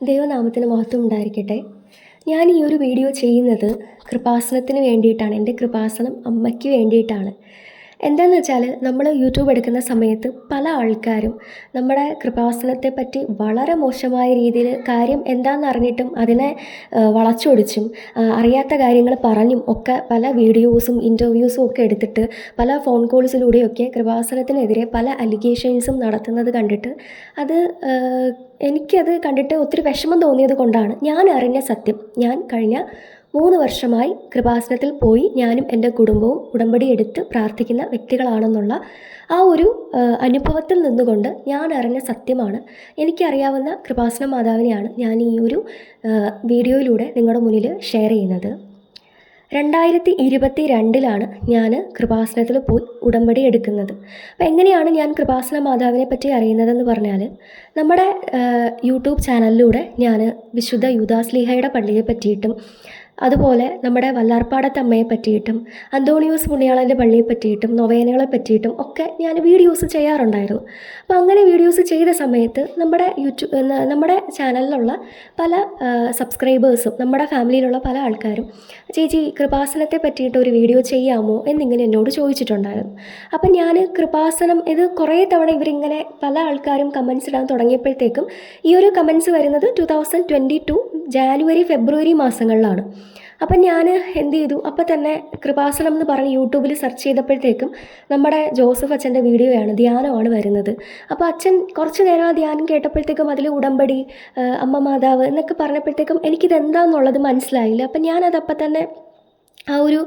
ദൈവനാമത്തിന് മഹത്വം ഉണ്ടായിരിക്കട്ടെ. ഞാൻ ഈ ഒരു വീഡിയോ ചെയ്യുന്നത് കൃപാസനത്തിന് വേണ്ടിയിട്ടാണ്. എന്റെ കൃപാസനം അമ്മയ്ക്ക് വേണ്ടിയിട്ടാണ്. എന്താണെന്ന് വെച്ചാൽ നമ്മൾ യൂട്യൂബ് എടുക്കുന്ന സമയത്ത് പല ആൾക്കാരും നമ്മുടെ കൃപാസനത്തെ പറ്റി വളരെ മോശമായ രീതിയിൽ കാര്യം എന്താണെന്ന് അറിഞ്ഞിട്ടും അതിനെ വളച്ചൊടിച്ചും അറിയാത്ത കാര്യങ്ങൾ പറഞ്ഞും ഒക്കെ പല വീഡിയോസും ഇന്റർവ്യൂസും ഒക്കെ എടുത്തിട്ട് പല ഫോൺ കോൾസിലൂടെയൊക്കെ കൃപാസനത്തിനെതിരെ പല അലിഗേഷൻസും നടത്തുന്നത് കണ്ടിട്ട് അത് എനിക്കത് കണ്ടിട്ട് ഒത്തിരി വിഷമം തോന്നിയത് കൊണ്ടാണ്. ഞാൻ അറിഞ്ഞ സത്യം. ഞാൻ കഴിഞ്ഞ മൂന്ന് വർഷമായി കൃപാസനത്തിൽ പോയി ഞാനും എന്റെ കുടുംബവും ഉടമ്പടി എടുത്ത് പ്രാർത്ഥിക്കുന്ന വ്യക്തികളാണെന്നുള്ള ആ ഒരു അനുഭവത്തിൽ നിന്നുകൊണ്ട് ഞാൻ അറിഞ്ഞ സത്യമാണ്. എനിക്കറിയാവുന്ന കൃപാസന മാതാവിനെയാണ് ഞാൻ ഈ ഒരു വീഡിയോയിലൂടെ നിങ്ങളുടെ മുന്നിൽ ഷെയർ ചെയ്യുന്നത്. രണ്ടായിരത്തി ഇരുപത്തി രണ്ടിലാണ് ഞാൻ കൃപാസനത്തിൽ പോയി ഉടമ്പടി എടുക്കുന്നത്. അപ്പോൾ എങ്ങനെയാണ് ഞാൻ കൃപാസന മാതാവിനെ പറ്റി അറിയുന്നതെന്ന് പറഞ്ഞാൽ നമ്മുടെ യൂട്യൂബ് ചാനലിലൂടെ ഞാൻ വിശുദ്ധ യൂദാസ്ലീഹയുടെ പള്ളിയെ പറ്റിയിട്ടും അതുപോലെ നമ്മുടെ വല്ലാർപ്പാടത്തമ്മയെ പറ്റിയിട്ടും അന്തോണിയോസ് പുണ്യാളന്റെ പള്ളിയെ പറ്റിയിട്ടും നൊവേനകളെ പറ്റിയിട്ടും ഒക്കെ ഞാൻ വീഡിയോസ് ചെയ്യാറുണ്ടായിരുന്നു. അപ്പോൾ അങ്ങനെ വീഡിയോസ് ചെയ്ത സമയത്ത് നമ്മുടെ യൂട്യൂബ് നമ്മുടെ ചാനലിലുള്ള പല സബ്സ്ക്രൈബേഴ്സും നമ്മുടെ ഫാമിലിയിലുള്ള പല ആൾക്കാരും ചേച്ചി കൃപാസനത്തെ പറ്റിയിട്ട് ഒരു വീഡിയോ ചെയ്യാമോ? എന്നിങ്ങനെ എന്നോട് ചോദിച്ചിട്ടുണ്ടായിരുന്നു. അപ്പം ഞാൻ കൃപാസനം ഇത് കുറേ തവണ ഇവരിങ്ങനെ പല ആൾക്കാരും കമൻസ് ഇടാൻ തുടങ്ങിയപ്പോഴത്തേക്കും ഈ ഒരു കമൻസ് വരുന്നത് two thousand twenty two January ഫെബ്രുവരി മാസങ്ങളിലാണ്. അപ്പം ഞാൻ എന്ത് ചെയ്തു? അപ്പം തന്നെ കൃപാസനം എന്ന് പറഞ്ഞ് യൂട്യൂബിൽ സെർച്ച് ചെയ്തപ്പോഴത്തേക്കും നമ്മുടെ ജോസഫ് അച്ഛന്റെ വീഡിയോയാണ് ധ്യാനമാണ് വരുന്നത്. അപ്പോൾ അച്ഛൻ കുറച്ച് നേരം ആ ധ്യാനം കേട്ടപ്പോഴത്തേക്കും അതിൽ ഉടമ്പടി അമ്മ മാതാവ് എന്നൊക്കെ പറഞ്ഞപ്പോഴത്തേക്കും എനിക്കിത് എന്താണെന്നുള്ളത് മനസ്സിലായില്ല. അപ്പം ഞാനത് അപ്പം തന്നെ ആ ഒരു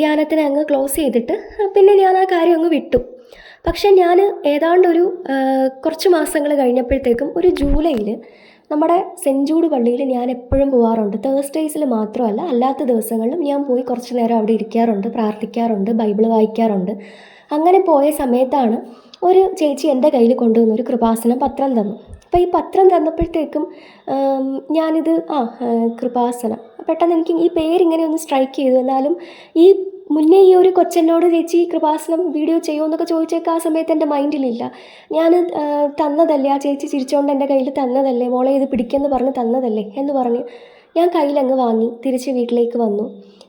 ധ്യാനത്തിന് അങ്ങ് ക്ലോസ് ചെയ്തിട്ട് പിന്നെ ഞാൻ ആ കാര്യം അങ്ങ് വിട്ടു. പക്ഷേ ഞാൻ ഏതാണ്ടൊരു കുറച്ച് മാസങ്ങൾ കഴിഞ്ഞപ്പോഴത്തേക്കും ഒരു ജൂലൈയിൽ നമ്മുടെ ജൂഡ് പള്ളിയിൽ ഞാൻ എപ്പോഴും പോകാറുണ്ട് തേഴ്സ്ഡേയ്സിൽ മാത്രമല്ല അല്ലാത്ത ദിവസങ്ങളിലും ഞാൻ പോയി കുറച്ച് നേരം അവിടെ ഇരിക്കാറുണ്ട് പ്രാർത്ഥിക്കാറുണ്ട് ബൈബിൾ വായിക്കാറുണ്ട്. അങ്ങനെ പോയ സമയത്താണ് ഒരു ചേച്ചി എന്റെ കയ്യിൽ കൊണ്ടുവന്ന ഒരു കൃപാസനം പത്രം തന്നു. അപ്പോൾ ഈ പത്രം തന്നപ്പോഴത്തേക്കും ഞാനിത് ആ, കൃപാസനം. പെട്ടെന്ന് എനിക്ക് ഈ പേരിങ്ങനെ ഒന്ന് സ്ട്രൈക്ക് ചെയ്തു. എന്നാലും ഈ മുന്നേ ഈ ഒരു കൊച്ചനോട് ചേച്ചി കൃപാസനം വീഡിയോ ചെയ്യുമോ എന്നൊക്കെ ചോദിച്ചേക്ക് ആ സമയത്ത് എന്റെ മൈൻഡിലില്ല. ഞാൻ തന്നതല്ലേ ആ ചേച്ചി ചിരിച്ചുകൊണ്ട് എന്റെ കയ്യിൽ തന്നതല്ലേ മോളെ ഇത് പിടിക്കുമെന്ന് പറഞ്ഞ് തന്നതല്ലേ എന്ന് പറഞ്ഞ് ഞാൻ കയ്യിലങ്ങ് വാങ്ങി തിരിച്ച് വീട്ടിലേക്ക് വന്നു.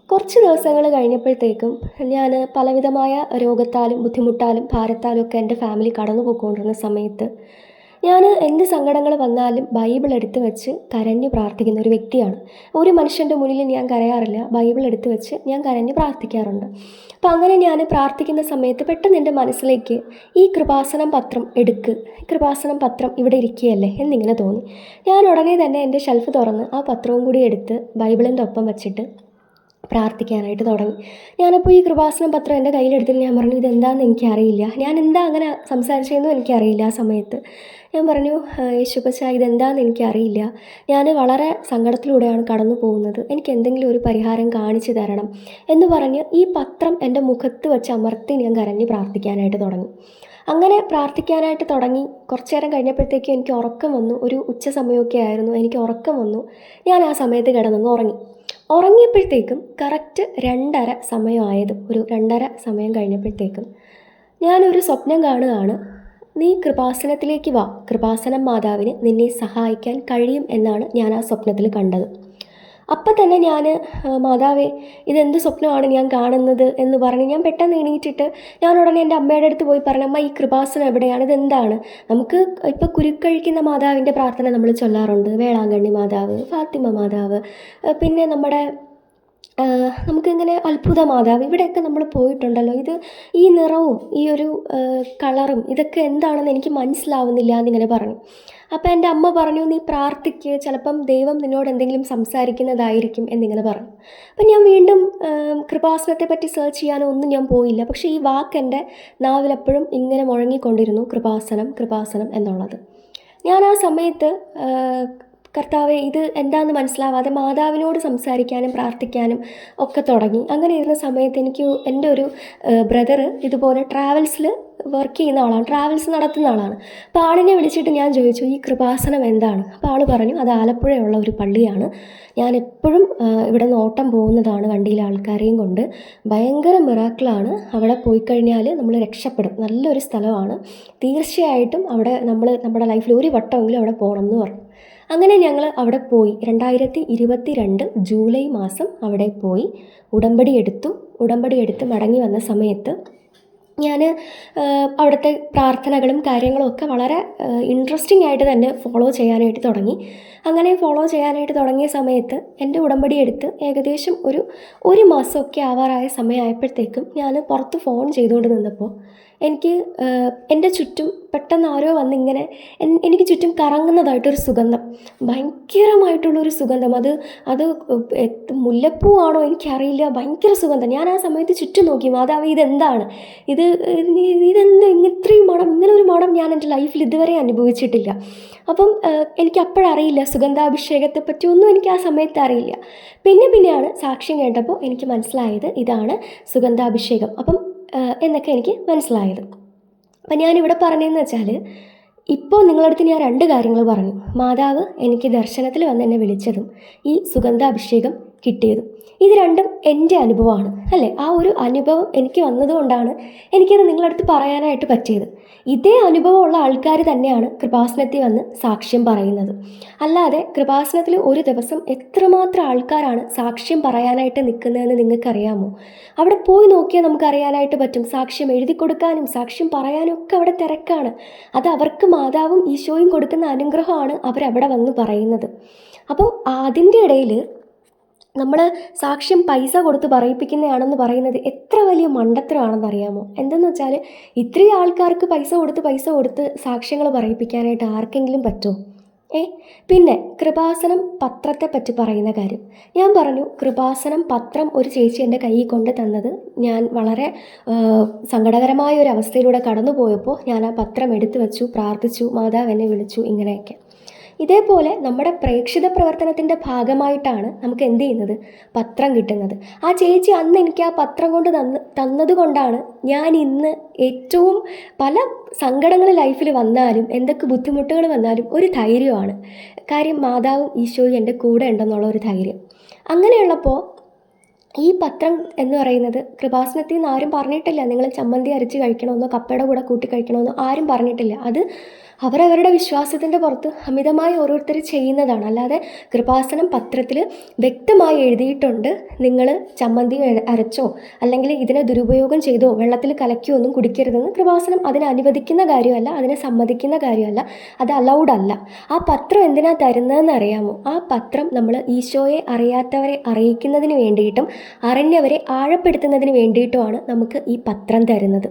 കുറച്ച് ദിവസങ്ങൾ കഴിഞ്ഞപ്പോഴത്തേക്കും ഞാൻ പലവിധമായ രോഗത്താലും ബുദ്ധിമുട്ടാലും ഭാരത്താലും ഒക്കെ എന്റെ ഫാമിലി കടന്നു പോയിക്കൊണ്ടിരുന്ന സമയത്ത് ഞാൻ എന്ത് സങ്കടങ്ങൾ വന്നാലും ബൈബിൾ എടുത്ത് വെച്ച് കരഞ്ഞു പ്രാർത്ഥിക്കുന്ന ഒരു വ്യക്തിയാണ്. ഒരു മനുഷ്യന്റെ മുന്നിൽ ഞാൻ കരയാറില്ല. ബൈബിൾ എടുത്ത് വെച്ച് ഞാൻ കരഞ്ഞു പ്രാർത്ഥിക്കാറുണ്ട്. അപ്പം അങ്ങനെ ഞാൻ പ്രാർത്ഥിക്കുന്ന സമയത്ത് പെട്ടെന്ന് എന്റെ മനസ്സിലേക്ക് ഈ കൃപാസനം പത്രം എടുക്ക് കൃപാസനം പത്രം ഇവിടെ ഇരിക്കുകയല്ലേ എന്നിങ്ങനെ തോന്നി. ഞാൻ ഉടനെ തന്നെ എന്റെ ഷെൽഫ് തുറന്ന് ആ പത്രവും കൂടി എടുത്ത് ബൈബിളിന്റെ ഒപ്പം വെച്ചിട്ട് പ്രാർത്ഥിക്കാനായിട്ട് തുടങ്ങി. ഞാനപ്പോൾ ഈ കൃപാസനം പത്രം എന്റെ കയ്യിലെടുത്തിട്ട് ഞാൻ പറഞ്ഞു ഇതെന്താണെന്ന് എനിക്കറിയില്ല. ഞാൻ എന്താ അങ്ങനെ സംസാരിച്ചതെന്നും എനിക്കറിയില്ല ആ സമയത്ത്. ഞാൻ പറഞ്ഞു യേശുപ്പച്ച ഇതെന്താണെന്ന് എനിക്കറിയില്ല. ഞാൻ വളരെ സങ്കടത്തിലൂടെയാണ് കടന്നു പോകുന്നത്. എനിക്ക് എന്തെങ്കിലും ഒരു പരിഹാരം കാണിച്ചു തരണം. എന്ന് പറഞ്ഞ് ഈ പത്രം എന്റെ മുഖത്ത് വെച്ച് അമർത്തി ഞാൻ കരഞ്ഞ് പ്രാർത്ഥിക്കാനായിട്ട് തുടങ്ങി. അങ്ങനെ പ്രാർത്ഥിക്കാനായിട്ട് തുടങ്ങി. കുറച്ച് നേരം കഴിഞ്ഞപ്പോഴത്തേക്കും എനിക്ക് ഉറക്കം വന്നു. ഒരു ഉച്ച സമയമൊക്കെ ആയിരുന്നു. എനിക്ക് ഉറക്കം വന്നു. ഞാൻ ആ സമയത്ത് കിടന്നങ്ങ് ഉറങ്ങി. ഉറങ്ങിയപ്പോഴത്തേക്കും കറക്റ്റ് രണ്ടര സമയമായത്. ഒരു രണ്ടര സമയം കഴിഞ്ഞപ്പോഴത്തേക്കും ഞാനൊരു സ്വപ്നം കാണുകയാണ്. നീ കൃപാസനത്തിലേക്ക് വാ. കൃപാസനം മാതാവിന് നിന്നെ സഹായിക്കാൻ കഴിയും എന്നാണ് ഞാൻ ആ സ്വപ്നത്തിൽ കണ്ടത്. അപ്പം തന്നെ ഞാൻ മാതാവേ ഇതെന്ത് സ്വപ്നമാണ് ഞാൻ കാണുന്നത് എന്ന് പറഞ്ഞ് ഞാൻ പെട്ടെന്ന് എണീറ്റിട്ട് ഞാൻ ഉടനെ എന്റെ അമ്മയുടെ അടുത്ത് പോയി പറഞ്ഞു അമ്മ ഈ കൃപാസനം എവിടെയാണ്? ഇതെന്താണ്? നമുക്ക് ഇപ്പോൾ കുരുക്കഴിക്കുന്ന മാതാവിന്റെ പ്രാർത്ഥന നമ്മൾ ചൊല്ലാറുണ്ട്. വേളാങ്കണ്ണി മാതാവ് ഫാത്തിമ മാതാവ് പിന്നെ നമ്മുടെ നമുക്കിങ്ങനെ അത്ഭുത മാതാവ് ഇവിടെയൊക്കെ നമ്മൾ പോയിട്ടുണ്ടല്ലോ. ഇത് ഈ നിറവും ഈ ഒരു കളറും ഇതൊക്കെ എന്താണെന്ന് എനിക്ക് മനസ്സിലാവുന്നില്ല എന്നിങ്ങനെ പറഞ്ഞു. അപ്പോൾ എന്റെ അമ്മ പറഞ്ഞു നീ പ്രാർത്ഥിക്ക് ചിലപ്പം ദൈവം നിന്നോട് എന്തെങ്കിലും സംസാരിക്കുന്നതായിരിക്കും എന്നിങ്ങനെ പറഞ്ഞു. അപ്പം ഞാൻ വീണ്ടും കൃപാസനത്തെ പറ്റി സെർച്ച് ചെയ്യാനോ ഒന്നും ഞാൻ പോയില്ല. പക്ഷേ ഈ വാക്ക് എന്റെ നാവിലെപ്പോഴും ഇങ്ങനെ മുഴങ്ങിക്കൊണ്ടിരുന്നു കൃപാസനം കൃപാസനം എന്നുള്ളത്. ഞാൻ ആ സമയത്ത് കർത്താവെ ഇത് എന്താണെന്ന് മനസ്സിലാവാതെ മാതാവിനോട് സംസാരിക്കാനും പ്രാർത്ഥിക്കാനും ഒക്കെ തുടങ്ങി. അങ്ങനെ ഇരുന്ന സമയത്ത് എനിക്ക് എന്റെ ഒരു ബ്രദർ ഇതുപോലെ ട്രാവൽസിൽ വർക്ക് ചെയ്യുന്ന ആളാണ് ട്രാവൽസ് നടത്തുന്ന ആളാണ്. അപ്പോൾ ആളിനെ വിളിച്ചിട്ട് ഞാൻ ചോദിച്ചു ഈ കൃപാസനം എന്താണ്? അപ്പോൾ ആൾ പറഞ്ഞു അത് ആലപ്പുഴയുള്ള ഒരു പള്ളിയാണ്. ഞാൻ എപ്പോഴും ഇവിടെ നിന്ന് ഓട്ടം പോകുന്നതാണ് വണ്ടിയിലെ ആൾക്കാരെയും കൊണ്ട്. ഭയങ്കര മിറാക്കിളാണ് അവിടെ പോയി കഴിഞ്ഞാൽ നമ്മൾ രക്ഷപ്പെടും. നല്ലൊരു സ്ഥലമാണ്. തീർച്ചയായിട്ടും അവിടെ നമ്മൾ നമ്മുടെ ലൈഫിൽ ഒരു വട്ടമെങ്കിലും അവിടെ പോകണം എന്ന് പറഞ്ഞു. അങ്ങനെ ഞങ്ങൾ അവിടെ പോയി. രണ്ടായിരത്തി ഇരുപത്തി രണ്ട് ജൂലൈ മാസം അവിടെ പോയി. ഉടമ്പടി എടുത്തു. ഉടമ്പടി എടുത്ത് മടങ്ങി വന്ന സമയത്ത് ഞാൻ അവിടുത്തെ പ്രാർത്ഥനകളും കാര്യങ്ങളും ഒക്കെ വളരെ ഇൻട്രസ്റ്റിംഗ് ആയിട്ട് തന്നെ ഫോളോ ചെയ്യാനായിട്ട് തുടങ്ങി. അങ്ങനെ ഫോളോ ചെയ്യാനായിട്ട് തുടങ്ങിയ സമയത്ത് എന്റെ ഉടമ്പടി എടുത്ത് ഏകദേശം ഒരു ഒരു മാസമൊക്കെ ആവാറായ സമയമായപ്പോഴത്തേക്കും ഞാൻ പുറത്ത് ഫോൺ ചെയ്തുകൊണ്ട് നിന്നപ്പോൾ എനിക്ക് എന്റെ ചുറ്റും പെട്ടെന്ന് ആരോ വന്നിങ്ങനെ എനിക്ക് ചുറ്റും കറങ്ങുന്നതായിട്ടൊരു സുഗന്ധം. ഭയങ്കരമായിട്ടുള്ളൊരു സുഗന്ധം. അത് അത് മുല്ലപ്പൂ മുല്ലപ്പൂവാണോ എനിക്കറിയില്ല. ഭയങ്കര സുഗന്ധം. ഞാൻ ആ സമയത്ത് ചുറ്റും നോക്കി. മാതാവ് ഇതെന്താണ് ഇത് ഇത് ഇതെന്ത് ഇത്രയും മണം ഇങ്ങനെ ഒരു മണം ഞാൻ എന്റെ ലൈഫിൽ ഇതുവരെ അനുഭവിച്ചിട്ടില്ല. അപ്പം എനിക്കപ്പോഴറിയില്ല സുഗന്ധാഭിഷേകത്തെ പറ്റി. ഒന്നും എനിക്ക് ആ സമയത്ത് അറിയില്ല. പിന്നെ പിന്നെയാണ് സാക്ഷ്യം കേട്ടപ്പോൾ എനിക്ക് മനസ്സിലായത് ഇതാണ് സുഗന്ധാഭിഷേകം. അപ്പം എന്നൊക്കെ എനിക്ക് മനസ്സിലായത്. അപ്പം ഞാനിവിടെ പറഞ്ഞതെന്ന് വെച്ചാൽ ഇപ്പോൾ നിങ്ങളടുത്ത് ഞാൻ രണ്ട് കാര്യങ്ങൾ പറഞ്ഞു. മാതാവ് എനിക്ക് ദർശനത്തിൽ വന്ന് എന്നെ വിളിച്ചതും ഈ സുഗന്ധാഭിഷേകം കിട്ടിയതും. ഇത് രണ്ടും എന്റെ അനുഭവമാണ്. അല്ലേ? ആ ഒരു അനുഭവം എനിക്ക് വന്നതുകൊണ്ടാണ് എനിക്കത് നിങ്ങളടുത്ത് പറയാനായിട്ട് പറ്റിയത്. ഇതേ അനുഭവമുള്ള ആൾക്കാർ തന്നെയാണ് കൃപാസനത്തിൽ വന്ന് സാക്ഷ്യം പറയുന്നത്. അല്ലാതെ കൃപാസനത്തിൽ ഒരു ദിവസം എത്രമാത്രം ആൾക്കാരാണ് സാക്ഷ്യം പറയാനായിട്ട് നിൽക്കുന്നതെന്ന് നിങ്ങൾക്കറിയാമോ? അവിടെ പോയി നോക്കിയാൽ നമുക്ക് അറിയാനായിട്ട് പറ്റും. സാക്ഷ്യം എഴുതി കൊടുക്കാനും സാക്ഷ്യം പറയാനും ഒക്കെ അവിടെ തിരക്കാണ്. അത് അവർക്ക് മാതാവും ഈശോയും കൊടുക്കുന്ന അനുഗ്രഹമാണ് അവരവിടെ വന്ന് പറയുന്നത്. അപ്പോൾ അതിന്റെ ഇടയിൽ നമ്മൾ സാക്ഷ്യം പൈസ കൊടുത്ത് പറയിപ്പിക്കുന്നതാണെന്ന് പറയുന്നത് എത്ര വലിയ മണ്ടത്തരമാണെന്ന് അറിയാമോ എന്തെന്ന് വെച്ചാൽ ഇത്രയും ആൾക്കാർക്ക് പൈസ കൊടുത്ത് പൈസ കൊടുത്ത് സാക്ഷ്യങ്ങൾ പറയിപ്പിക്കാനായിട്ട് ആർക്കെങ്കിലും പറ്റുമോ ഏ? പിന്നെ കൃപാസനം പത്രത്തെ പറ്റി പറയുന്ന കാര്യം. ഞാൻ പറഞ്ഞു കൃപാസനം പത്രം ഒരു ചേച്ചി എന്റെ കയ്യിൽ കൊണ്ട് തന്നത് ഞാൻ വളരെ സങ്കടകരമായ ഒരു അവസ്ഥയിലൂടെ കടന്നു പോയപ്പോൾ ഞാൻ ആ പത്രം എടുത്തു വെച്ചു പ്രാർത്ഥിച്ചു മാതാവ് എന്നെ വിളിച്ചു ഇങ്ങനെയൊക്കെ. ഇതേപോലെ നമ്മുടെ പ്രേക്ഷിത പ്രവർത്തനത്തിന്റെ ഭാഗമായിട്ടാണ് നമുക്ക് എന്ത് ചെയ്യുന്നത്? പത്രം കിട്ടുന്നത്. ആ ചേച്ചി അന്ന് എനിക്ക് ആ പത്രം കൊണ്ട് തന്ന് തന്നതുകൊണ്ടാണ് ഞാൻ ഇന്ന് ഏറ്റവും പല സങ്കടങ്ങൾ ലൈഫിൽ വന്നാലും എന്തൊക്കെ ബുദ്ധിമുട്ടുകൾ വന്നാലും ഒരു ധൈര്യമാണ്. കാര്യം മാതാവും ഈശോയും എന്റെ കൂടെ ഉണ്ടെന്നുള്ള ഒരു ധൈര്യം. അങ്ങനെയുള്ളപ്പോൾ ഈ പത്രം എന്ന് പറയുന്നത് കൃപാസനത്തിൽ നിന്ന് ആരും പറഞ്ഞിട്ടില്ല നിങ്ങൾ ചമ്മന്തി അരച്ച് കഴിക്കണമെന്നോ കപ്പയുടെ കൂടെ കൂട്ടി കഴിക്കണമെന്നോ ആരും പറഞ്ഞിട്ടില്ല. അത് അവരവരുടെ വിശ്വാസത്തിന്റെ പുറത്ത് അമിതമായി ഓരോരുത്തർ ചെയ്യുന്നതാണ്. അല്ലാതെ കൃപാസനം പത്രത്തിൽ വ്യക്തമായി എഴുതിയിട്ടുണ്ട്. നിങ്ങൾ ചമ്മന്തി അരച്ചോ അല്ലെങ്കിൽ ഇതിനെ ദുരുപയോഗം ചെയ്തോ വെള്ളത്തിൽ കലക്കിയോ ഒന്നും കുടിക്കരുതെന്ന് കൃപാസനം അതിനെ അനുവദിക്കുന്ന കാര്യമല്ല അതിനെ സമ്മതിക്കുന്ന കാര്യമല്ല അത് അലൗഡ് അല്ല. ആ പത്രം എന്തിനാ തരുന്നതെന്ന് അറിയാമോ? ആ പത്രം നമ്മൾ ഈശോയെ അറിയാത്തവരെ അറിയിക്കുന്നതിന് വേണ്ടിയിട്ടും അറിഞ്ഞവരെ ആഴപ്പെടുത്തുന്നതിന് വേണ്ടിയിട്ടുമാണ് നമുക്ക് ഈ പത്രം തരുന്നത്.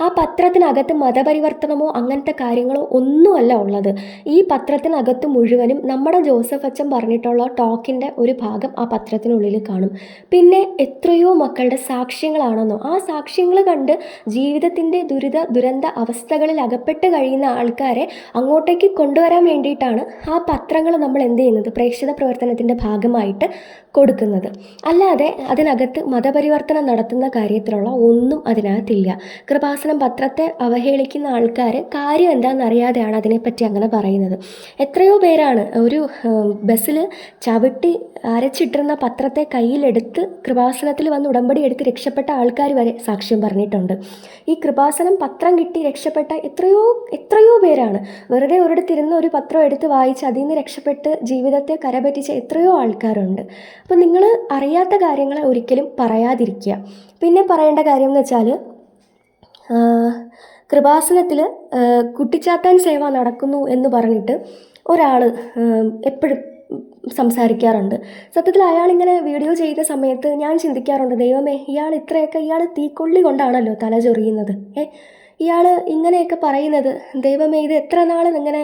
ആ പത്രത്തിനകത്ത് മതപരിവർത്തനമോ അങ്ങനത്തെ കാര്യങ്ങളോ ഒന്നുമല്ല ഉള്ളത്. ഈ പത്രത്തിനകത്ത് മുഴുവനും നമ്മുടെ ജോസഫ് അച്ഛൻ പറഞ്ഞിട്ടുള്ള ടോക്കിന്റെ ഒരു ഭാഗം ആ പത്രത്തിനുള്ളിൽ കാണും. പിന്നെ എത്രയോ മക്കളുടെ സാക്ഷ്യങ്ങളാണെന്നോ ആ സാക്ഷ്യങ്ങൾ കണ്ട് ജീവിതത്തിന്റെ ദുരിത ദുരന്ത അവസ്ഥകളിൽ അകപ്പെട്ട് കഴിയുന്ന ആൾക്കാരെ അങ്ങോട്ടേക്ക് കൊണ്ടുവരാൻ വേണ്ടിയിട്ടാണ് ആ പത്രങ്ങൾ നമ്മൾ എന്ത് ചെയ്യുന്നത്? പ്രേക്ഷിത പ്രവർത്തനത്തിന്റെ ഭാഗമായിട്ട് കൊടുക്കുന്നത്. അല്ലാതെ അതിനകത്ത് മതപരിവർത്തനം നടത്തുന്ന കാര്യത്തിലുള്ള ഒന്നും അതിനകത്തില്ല. കൃപാസനം പത്രത്തെ അവഹേളിക്കുന്ന ആൾക്കാർ കാര്യം എന്താണെന്നറിയാതെയാണ് അതിനെപ്പറ്റി അങ്ങനെ പറയുന്നത്. എത്രയോ പേരാണ് ഒരു ബസ്സിൽ ചവിട്ടി അരച്ചിട്ടിരുന്ന പത്രത്തെ കയ്യിലെടുത്ത് കൃപാസനത്തിൽ വന്ന് ഉടമ്പടി എടുത്ത് രക്ഷപ്പെട്ട ആൾക്കാർ വരെ സാക്ഷ്യം പറഞ്ഞിട്ടുണ്ട്. ഈ കൃപാസനം പത്രം കിട്ടി രക്ഷപ്പെട്ട എത്രയോ എത്രയോ പേരാണ്. വെറുതെ ഒരിടത്തിരുന്ന് ഒരു പത്രം എടുത്ത് വായിച്ച് അതിൽ നിന്ന് രക്ഷപ്പെട്ട് ജീവിതത്തെ കരപറ്റിച്ച എത്രയോ ആൾക്കാരുണ്ട്. അപ്പം നിങ്ങൾ അറിയാത്ത കാര്യങ്ങളെ ഒരിക്കലും പറയാതിരിക്കുക. പിന്നെ പറയേണ്ട കാര്യം എന്ന് വെച്ചാൽ കൃപാസനത്തിൽ കുട്ടിച്ചാത്താൻ സേവ നടക്കുന്നു എന്ന് പറഞ്ഞിട്ട് ഒരാൾ എപ്പോഴും സംസാരിക്കാറുണ്ട്. സത്യത്തിൽ അയാൾ ഇങ്ങനെ വീഡിയോ ചെയ്ത സമയത്ത് ഞാൻ ചിന്തിക്കാറുണ്ട് ദൈവമേ ഇയാൾ ഇത്രയൊക്കെ ഇയാൾ തീക്കൊള്ളി കൊണ്ടാണല്ലോ തല ചൊറിയുന്നത്. ഏ ഇയാൾ ഇങ്ങനെയൊക്കെ പറയുന്നത് ദൈവമേ ഇത് എത്ര നാൾ ഇങ്ങനെ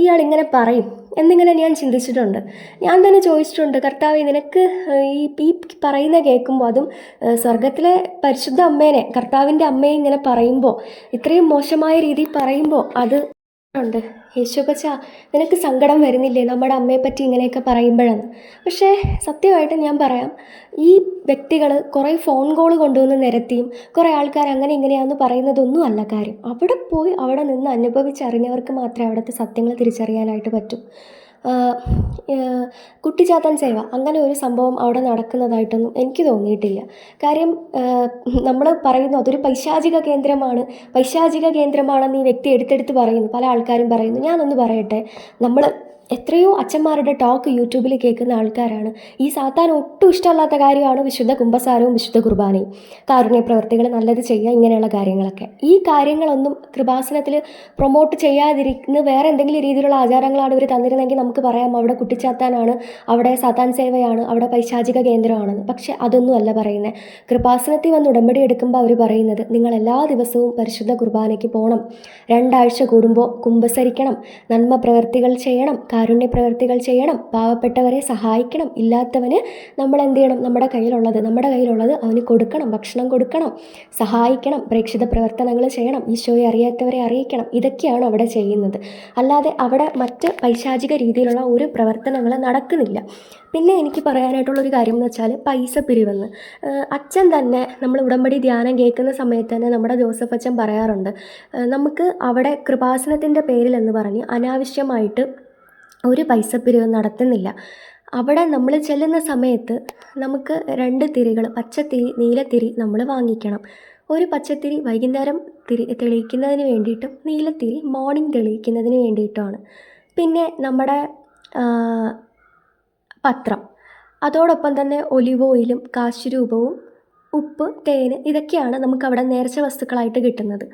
ഇയാൾ ഇങ്ങനെ പറയും എന്നിങ്ങനെ ഞാൻ ചിന്തിച്ചിട്ടുണ്ട്. ഞാൻ തന്നെ ചോദിച്ചിട്ടുണ്ട് കർത്താവ് നിനക്ക് ഈ ഈ പറയുന്ന കേൾക്കുമ്പോൾ അതും സ്വർഗത്തിലെ പരിശുദ്ധ അമ്മേനെ കർത്താവിന്റെ അമ്മയെ ഇങ്ങനെ പറയുമ്പോൾ ഇത്രയും മോശമായ രീതിയിൽ പറയുമ്പോൾ അത് ഉണ്ട്. യേശുപ്പച്ച നിനക്ക് സങ്കടം വരുന്നില്ലേ? നമ്മുടെ അമ്മയെ പറ്റി ഇങ്ങനെയൊക്കെ പറയുമ്പോഴാണ്. പക്ഷേ സത്യമായിട്ട് ഞാൻ പറയാം ഈ വ്യക്തികൾ കുറേ ഫോൺ കോൾ കൊണ്ടുവന്ന് നിരത്തിയും കുറേ ആൾക്കാർ അങ്ങനെ ഇങ്ങനെയാണെന്ന് പറയുന്നതൊന്നും അല്ല കാര്യം. അവിടെ പോയി അവിടെ നിന്ന് അനുഭവിച്ചറിഞ്ഞവർക്ക് മാത്രമേ അവിടുത്തെ സത്യങ്ങൾ തിരിച്ചറിയാനായിട്ട് പറ്റൂ. കുട്ടിച്ചാത്തൻ സേവ. അങ്ങനെ ഒരു സംഭവം അവിടെ നടക്കുന്നതായിട്ടൊന്നും എനിക്ക് തോന്നിയിട്ടില്ല. കാര്യം നമ്മൾ പറയുന്നു അതൊരു പൈശാചിക കേന്ദ്രമാണ്. പൈശാചിക കേന്ദ്രമാണെന്ന് ഈ വ്യക്തി എടുത്തെടുത്ത് പറയുന്നു. പല ആൾക്കാരും പറയുന്നു. ഞാനൊന്ന് പറയട്ടെ. നമ്മൾ എത്രയോ അച്ഛന്മാരുടെ ടോക്ക് യൂട്യൂബിൽ കേൾക്കുന്ന ആൾക്കാരാണ്. ഈ സാത്താൻ ഒട്ടും ഇഷ്ടമല്ലാത്ത കാര്യമാണ് വിശുദ്ധ കുംഭസാരവും വിശുദ്ധ കുർബാനയും. കാരുണ്യ പ്രവർത്തികൾ നല്ലത് ചെയ്യുക ഇങ്ങനെയുള്ള കാര്യങ്ങളൊക്കെ. ഈ കാര്യങ്ങളൊന്നും കൃപാസനത്തിൽ പ്രൊമോട്ട് ചെയ്യാതിരിക്കുന്ന വേറെ എന്തെങ്കിലും രീതിയിലുള്ള ആചാരങ്ങളാണ് ഇവർ തന്നിരുന്നെങ്കിൽ നമുക്ക് പറയാം അവിടെ കുട്ടിച്ചാത്താനാണ് അവിടെ സാത്താൻ സേവയാണ് അവിടെ പൈശാചിക കേന്ദ്രമാണെന്ന്. പക്ഷെ അതൊന്നുമല്ല പറയുന്നത് കൃപാസനത്തിൽ വന്ന് ഉടമ്പടി എടുക്കുമ്പോൾ അവർ പറയുന്നത് നിങ്ങൾ എല്ലാ ദിവസവും പരിശുദ്ധ കുർബാനയ്ക്ക് പോകണം രണ്ടാഴ്ച കൂടുമ്പോൾ കുംഭസരിക്കണം. നന്മ പ്രവർത്തികൾ ചെയ്യണം. കാരുണ്യ പ്രവർത്തികൾ ചെയ്യണം പാവപ്പെട്ടവരെ സഹായിക്കണം ഇല്ലാത്തവന് നമ്മൾ എന്ത് ചെയ്യണം? നമ്മുടെ കയ്യിലുള്ളത് നമ്മുടെ കയ്യിലുള്ളത് അവന് കൊടുക്കണം ഭക്ഷണം കൊടുക്കണം സഹായിക്കണം പ്രേക്ഷിത പ്രവർത്തനങ്ങൾ ചെയ്യണം ഈശോയെ അറിയാത്തവരെ അറിയിക്കണം. ഇതൊക്കെയാണ് അവിടെ ചെയ്യുന്നത്. അല്ലാതെ അവിടെ മറ്റ് പൈശാചിക രീതിയിലുള്ള ഒരു പ്രവർത്തനങ്ങൾ നടക്കുന്നില്ല. പിന്നെ എനിക്ക് പറയാനായിട്ടുള്ളൊരു കാര്യം എന്ന് വെച്ചാൽ പൈസ പിരിവെന്ന്. അച്ഛൻ തന്നെ നമ്മൾ ഉടമ്പടി ധ്യാനം കേൾക്കുന്ന സമയത്ത് തന്നെ നമ്മുടെ ജോസഫ് അച്ഛൻ പറയാറുണ്ട് നമുക്ക് അവിടെ കൃപാസനത്തിന്റെ പേരിൽ എന്ന് പറഞ്ഞ് അനാവശ്യമായിട്ട് ഒരു പൈസ പിരിവ് നടത്തുന്നില്ല. അവിടെ നമ്മൾ ചെല്ലുന്ന സമയത്ത് നമുക്ക് രണ്ട് തിരികൾ പച്ചത്തിരി നീലത്തിരി നമ്മൾ വാങ്ങിക്കണം. ഒരു പച്ചത്തിരി വൈകുന്നേരം തിരി തെളിയിക്കുന്നതിന് വേണ്ടിയിട്ടും നീലത്തിരി മോർണിംഗ് തെളിയിക്കുന്നതിന് വേണ്ടിയിട്ടുമാണ്. പിന്നെ നമ്മുടെ പത്രം. അതോടൊപ്പം തന്നെ ഒലിവ് ഓയിലും കാശുരൂപവും ഉപ്പ് തേന് ഇതൊക്കെയാണ് നമുക്ക് അവിടെ നേർച്ച വസ്തുക്കളായിട്ട് കിട്ടുന്നത്.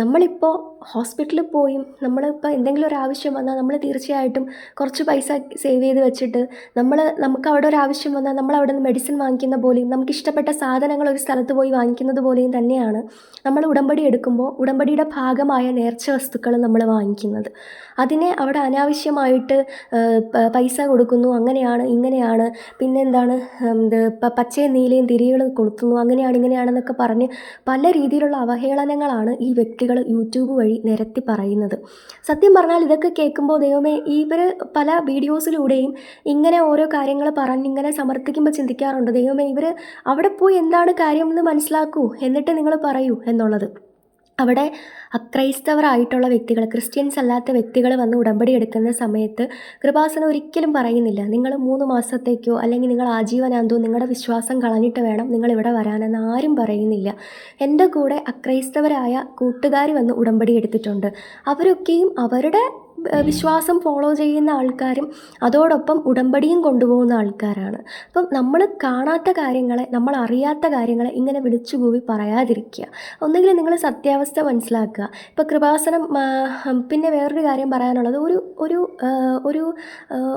നമ്മളിപ്പോൾ ഹോസ്പിറ്റലിൽ പോയും നമ്മളിപ്പോൾ എന്തെങ്കിലും ഒരു ആവശ്യം വന്നാൽ നമ്മൾ തീർച്ചയായിട്ടും കുറച്ച് പൈസ സേവ് ചെയ്ത് വെച്ചിട്ട് നമ്മൾ നമുക്ക് അവിടെ ഒരു ആവശ്യം വന്നാൽ നമ്മൾ അവിടെ നിന്ന് മെഡിസിൻ വാങ്ങിക്കുന്ന പോലെയും നമുക്ക് ഇഷ്ടപ്പെട്ട സാധനങ്ങൾ ഒരു സ്ഥലത്ത് പോയി വാങ്ങിക്കുന്നത് പോലെയും തന്നെയാണ് നമ്മൾ ഉടമ്പടി എടുക്കുമ്പോൾ ഉടമ്പടിയുടെ ഭാഗമായ നേർച്ച വസ്തുക്കൾ നമ്മൾ വാങ്ങിക്കുന്നത്. അതിനെ അവിടെ അനാവശ്യമായിട്ട് പൈസ കൊടുക്കുന്നു അങ്ങനെയാണ് ഇങ്ങനെയാണ് പിന്നെന്താണ് പച്ചയും നീലയും തിരികൾ കൊളുത്തുന്നു അങ്ങനെയാണ് ഇങ്ങനെയാണെന്നൊക്കെ പറഞ്ഞ് പല രീതിയിലുള്ള അവഹേളനങ്ങളാണ് ഈ വ്യക്തികൾ യൂട്യൂബ് വഴി നിരത്തി പറയുന്നത്. സത്യം പറഞ്ഞാൽ ഇതൊക്കെ കേൾക്കുമ്പോൾ ദൈവമേ ഇവർ പല വീഡിയോസിലൂടെയും ഇങ്ങനെ ഓരോ കാര്യങ്ങൾ പറഞ്ഞ് ഇങ്ങനെ സമർത്ഥിക്കുമ്പോൾ ചിന്തിക്കാറുണ്ട്. ദൈവമേ ഇവർ അവിടെ പോയി എന്താണ് കാര്യമെന്ന് മനസ്സിലാക്കൂ. എന്നിട്ട് നിങ്ങൾ പറയൂ എന്നുള്ളത്. അവിടെ അക്രൈസ്തവരായിട്ടുള്ള വ്യക്തികൾ ക്രിസ്ത്യൻസ് അല്ലാത്ത വ്യക്തികൾ വന്ന് ഉടമ്പടി എടുക്കുന്ന സമയത്ത് കൃപാസനം ഒരിക്കലും പറയുന്നില്ല. നിങ്ങൾ മൂന്ന് മാസത്തേക്കോ അല്ലെങ്കിൽ നിങ്ങൾ ആജീവനാന്തോ നിങ്ങളുടെ വിശ്വാസം കളഞ്ഞിട്ട് വേണം നിങ്ങൾ ഇവിടെ വരാനെന്ന് ആരും പറയുന്നില്ല. എന്റെ കൂടെ അക്രൈസ്തവരായ കൂട്ടുകാർ വന്ന് ഉടമ്പടി എടുത്തിട്ടുണ്ട്. അവരൊക്കെയും അവരുടെ വിശ്വാസം ഫോളോ ചെയ്യുന്ന ആൾക്കാരും അതോടൊപ്പം ഉടമ്പടിയും കൊണ്ടുപോകുന്ന ആൾക്കാരാണ്. അപ്പം നമ്മൾ കാണാത്ത കാര്യങ്ങളെ നമ്മൾ അറിയാത്ത കാര്യങ്ങളെ ഇങ്ങനെ വിളിച്ചുകൂവി പറയാതിരിക്കുക. ഒന്നുകിൽ നിങ്ങൾ സത്യാവസ്ഥ മനസ്സിലാക്കുക. ഇപ്പോൾ കൃപാസനം പിന്നെ വേറൊരു കാര്യം പറയാനുള്ളത് ഒരു ഒരു ഒരു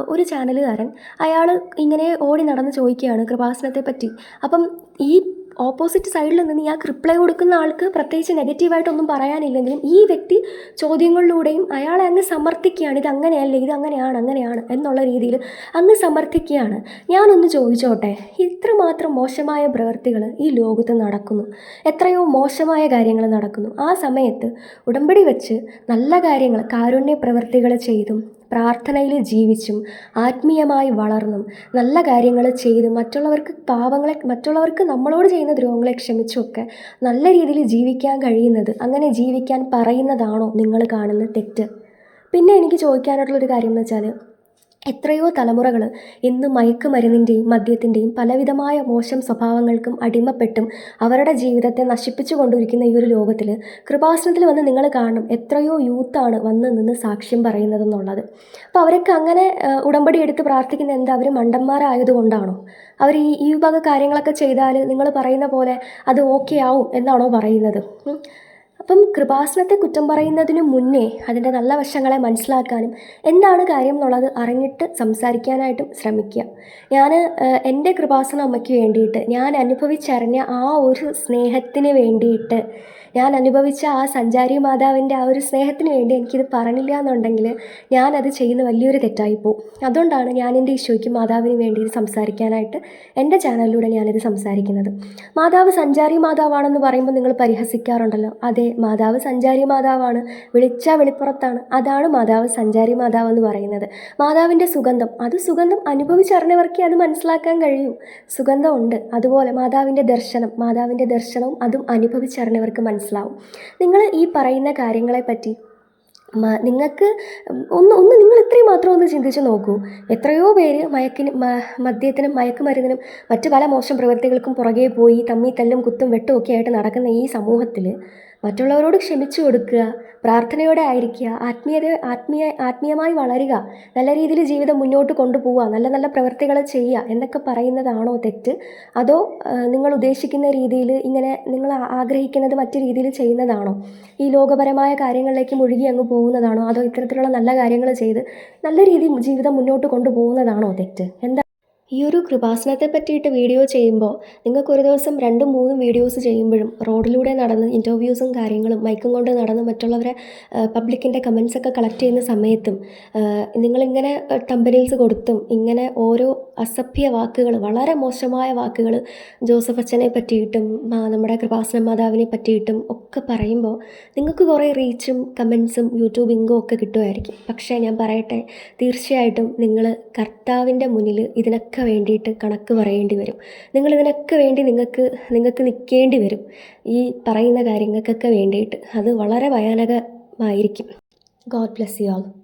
ഒരു ചാനലുകാരൻ അയാൾ ഇങ്ങനെ ഓടി നടന്ന് ചോദിക്കുകയാണ് കൃപാസനത്തെ പറ്റി അപ്പം ഈ ഓപ്പോസിറ്റ് സൈഡിൽ നിന്ന് ഈ റിപ്ലൈ കൊടുക്കുന്ന ആൾക്ക് പ്രത്യേകിച്ച് നെഗറ്റീവായിട്ടൊന്നും പറയാനില്ലെങ്കിലും ഈ വ്യക്തി ചോദ്യങ്ങളിലൂടെയും അയാളെ അങ്ങ് സമർത്ഥിക്കുകയാണ് ഇത് അങ്ങനെയല്ലേ ഇത് അങ്ങനെയാണ് അങ്ങനെയാണ് എന്നുള്ള രീതിയിൽ അങ്ങ് സമർത്ഥിക്കുകയാണ്. ഞാനൊന്ന് ചോദിച്ചോട്ടെ ഇത്രമാത്രം മോശമായ പ്രവൃത്തികൾ ഈ ലോകത്ത് നടക്കുന്നു. എത്രയോ മോശമായ കാര്യങ്ങൾ നടക്കുന്നു. ആ സമയത്ത് ഉടമ്പടി വെച്ച് നല്ല കാര്യങ്ങൾ കാരുണ്യ പ്രവൃത്തികൾ ചെയ്തും പ്രാർത്ഥനയിൽ ജീവിച്ചും ആത്മീയമായി വളർന്നും നല്ല കാര്യങ്ങൾ ചെയ്തും മറ്റുള്ളവർക്ക് പാവങ്ങളെ മറ്റുള്ളവർക്ക് നമ്മളോട് ചെയ്യുന്ന ദ്രോഹങ്ങളെ ക്ഷമിച്ചുമൊക്കെ നല്ല രീതിയിൽ ജീവിക്കാൻ കഴിയുന്നത് അങ്ങനെ ജീവിക്കാൻ പറയുന്നതാണോ നിങ്ങൾ കാണുന്ന തെറ്റ്? പിന്നെ എനിക്ക് ചോദിക്കാനായിട്ടുള്ളൊരു കാര്യം എന്ന് വെച്ചാൽ എത്രയോ തലമുറകൾ ഇന്ന് മയക്കുമരുന്നിന്റെയും മദ്യത്തിന്റെയും പലവിധമായ മോശം സ്വഭാവങ്ങൾക്കും അടിമപ്പെട്ടും അവരുടെ ജീവിതത്തെ നശിപ്പിച്ചു കൊണ്ടിരിക്കുന്ന ഈ ഒരു ലോകത്തിൽ കൃപാസനത്തിൽ വന്ന് നിങ്ങൾ കാണും എത്രയോ യൂത്താണ് വന്ന് നിന്ന് സാക്ഷ്യം പറയുന്നതെന്നുള്ളത്. അപ്പോൾ അവരൊക്കെ അങ്ങനെ ഉടമ്പടി എടുത്ത് പ്രാർത്ഥിക്കുന്ന എന്താ? അവർ മണ്ടന്മാരായതുകൊണ്ടാണോ? അവർ ഈ ഈ വക കാര്യങ്ങളൊക്കെ ചെയ്താൽ നിങ്ങൾ പറയുന്ന പോലെ അത് ഓക്കെ ആവും എന്നാണോ പറയുന്നത്. അപ്പം കൃപാസനത്തെ കുറ്റം പറയുന്നതിനു മുന്നേ അതിന്റെ നല്ല വശങ്ങളെ മനസ്സിലാക്കാനും എന്താണ് കാര്യം എന്നുള്ളത് അറിഞ്ഞിട്ട് സംസാരിക്കാനായിട്ടും ശ്രമിക്കുക. ഞാൻ എന്റെ കൃപാസന അമ്മയ്ക്ക് വേണ്ടിയിട്ട് ഞാൻ അനുഭവിച്ചറിഞ്ഞ ആ ഒരു സ്നേഹത്തിന് വേണ്ടിയിട്ട് ഞാൻ അനുഭവിച്ച ആ സഞ്ചാരി മാതാവിന്റെ ആ ഒരു സ്നേഹത്തിന് വേണ്ടി എനിക്കിത് പറഞ്ഞില്ല എന്നുണ്ടെങ്കിൽ ഞാനത് ചെയ്യുന്ന വലിയൊരു തെറ്റായിപ്പോവും. അതുകൊണ്ടാണ് ഞാൻ എന്റെ ഈശോയ്ക്ക് മാതാവിന് വേണ്ടി ഇത് സംസാരിക്കാനായിട്ട് എന്റെ ചാനലിലൂടെ ഞാനിത് സംസാരിക്കുന്നത്. മാതാവ് സഞ്ചാരി മാതാവാണെന്ന് പറയുമ്പോൾ നിങ്ങൾ പരിഹസിക്കാറുണ്ടല്ലോ. അതെ മാതാവ് സഞ്ചാരി മാതാവാണ്. വിളിച്ച വെളിപ്പുറത്താണ്. അതാണ് മാതാവ് സഞ്ചാരി മാതാവ് എന്ന് പറയുന്നത്. മാതാവിന്റെ സുഗന്ധം. അത് സുഗന്ധം അനുഭവിച്ചറിഞ്ഞവർക്കേ അത് മനസ്സിലാക്കാൻ കഴിയൂ. സുഗന്ധമുണ്ട് അതുപോലെ മാതാവിന്റെ ദർശനം. മാതാവിന്റെ ദർശനവും അതും അനുഭവിച്ചറിഞ്ഞവർക്ക് മനസ്സിലാവും. നിങ്ങൾ ഈ പറയുന്ന കാര്യങ്ങളെപ്പറ്റി നിങ്ങൾക്ക് ഒന്ന് ഒന്ന് നിങ്ങൾ ഇത്രയും മാത്രം ഒന്ന് ചിന്തിച്ച് നോക്കൂ. എത്രയോ പേര് മയക്കിന് മദ്യത്തിനും മയക്കുമരുന്നിനും മറ്റു പല മോശം പ്രവൃത്തികൾക്കും പുറകെ പോയി തമ്മി തല്ലും കുത്തും വെട്ടും ഒക്കെ ആയിട്ട് നടക്കുന്ന ഈ സമൂഹത്തിൽ മറ്റുള്ളവരോട് ക്ഷമിച്ചു കൊടുക്കുക പ്രാർത്ഥനയോടെ ആയിരിക്കുക ആത്മീയത ആത്മീയ ആത്മീയമായി വളരുക നല്ല രീതിയിൽ ജീവിതം മുന്നോട്ട് കൊണ്ടുപോവുക നല്ല നല്ല പ്രവൃത്തികൾ ചെയ്യുക എന്നൊക്കെ പറയുന്നതാണോ തെറ്റ്? അതോ നിങ്ങൾ ഉദ്ദേശിക്കുന്ന രീതിയിൽ ഇങ്ങനെ നിങ്ങൾ ആഗ്രഹിക്കുന്നത് മറ്റു രീതിയിൽ ചെയ്യുന്നതാണോ? ഈ ലോകപരമായ കാര്യങ്ങളിലേക്ക് മുഴുകി അങ്ങ് പോകുന്നതാണോ? അതോ ഇത്തരത്തിലുള്ള നല്ല കാര്യങ്ങൾ ചെയ്ത് നല്ല രീതിയിൽ ജീവിതം മുന്നോട്ട് കൊണ്ടുപോകുന്നതാണോ തെറ്റ്? എന്താ ഈ ഒരു കൃപാസനത്തെ പറ്റിയിട്ട് വീഡിയോ ചെയ്യുമ്പോൾ നിങ്ങൾക്ക് ഒരു ദിവസം രണ്ടും മൂന്നും വീഡിയോസ് ചെയ്യുമ്പോഴും റോഡിലൂടെ നടന്ന് ഇന്റർവ്യൂസും കാര്യങ്ങളും മൈക്കും കൊണ്ട് നടന്ന് മറ്റുള്ളവരെ പബ്ലിക്കിന്റെ കമൻസൊക്കെ കളക്ട് ചെയ്യുന്ന സമയത്തും നിങ്ങളിങ്ങനെ ടമ്പനീൽസ് കൊടുത്തും ഇങ്ങനെ ഓരോ അസഭ്യ വാക്കുകൾ വളരെ മോശമായ വാക്കുകൾ ജോസഫ് അച്ഛനെ പറ്റിയിട്ടും നമ്മുടെ കൃപാസന മാതാവിനെ പറ്റിയിട്ടും ഒക്കെ പറയുമ്പോൾ നിങ്ങൾക്ക് കുറേ റീച്ചും കമൻസും യൂട്യൂബ് ഇങ്കും ഒക്കെ കിട്ടുമായിരിക്കും. പക്ഷേ ഞാൻ പറയട്ടെ തീർച്ചയായിട്ടും നിങ്ങൾ കർത്താവിന്റെ മുന്നിൽ ഇതിനൊക്കെ വേണ്ടിയിട്ട് കണക്ക് പറയേണ്ടി വരും. നിങ്ങളിതിനൊക്കെ വേണ്ടി നിങ്ങൾക്ക് നിങ്ങൾക്ക് നിൽക്കേണ്ടി വരും. ഈ പറയുന്ന കാര്യങ്ങൾക്കൊക്കെ വേണ്ടിയിട്ട്. അത് വളരെ ഭയാനകമായിരിക്കും. God bless you all